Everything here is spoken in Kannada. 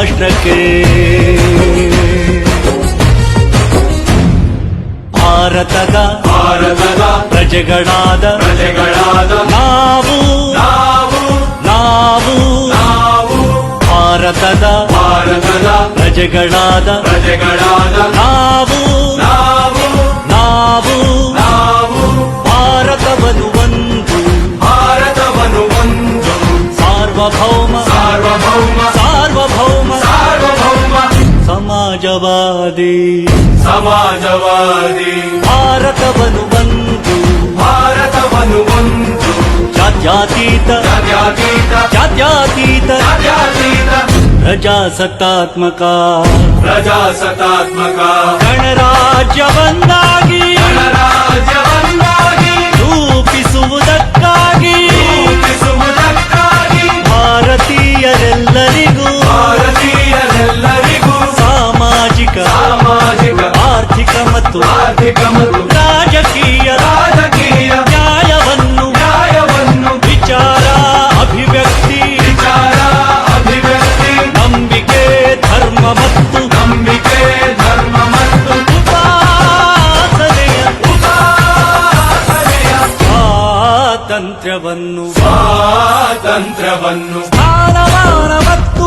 ನಂಬಿಕೆ ಭಾರತದ ಭಾರತದ ಪ್ರಜೆಗಳಾದ ಪ್ರಜೆಗಳಾದ ನಾವು ನಾವು ನಾವು ನಾವು ಭಾರತದ ಭಾರತದ ಪ್ರಜೆಗಳಾದ ಪ್ರಜೆಗಳಾದ ನಾವು ನಾವು ನಾವು ನಾವು ಭಾರತವನ್ನು ಒಂದು ಭಾರತವನ್ನು ಒಂದು ಸಾರ್ವಭೌಮ ಸಮಾಜವಾದಿ ಸಮಾಜವಾದಿ ಭಾರತವನ್ನು ಒಂದು ಭಾರತವನ್ನು ಒಂದು ಜಾತ್ಯತೀತ ಜಾತ್ಯತೀತ ಜಾತ್ಯತೀತ ಜಾತ್ಯತೀತ ಪ್ರಜಾಸತ್ತಾತ್ಮಕ ಪ್ರಜಾಸತ್ತಾತ್ಮಕ ಸಾಮಾಜಿಕ ಆರ್ಥಿಕ ಮತ್ತು ಆರ್ಥಿಕ ಮತ್ತು ರಾಜಕೀಯ ರಾಜಕೀಯ ನ್ಯಾಯವನ್ನು ನ್ಯಾಯವನ್ನು ವಿಚಾರ ಅಭಿವ್ಯಕ್ತಿ ವಿಚಾರ ಅಭಿವ್ಯಕ್ತಿ ನಂಬಿಕೆ ಧರ್ಮ ಮತ್ತು ನಂಬಿಕೆ ಧರ್ಮ ಮತ್ತು ಉಪಾಸನೆಯ ಉಪಾಸನೆಯ ಸ್ವಾತಂತ್ರ್ಯವನ್ನು ಸ್ವಾತಂತ್ರ್ಯವನ್ನು ಸ್ಥಾನಮಾನ ಮತ್ತು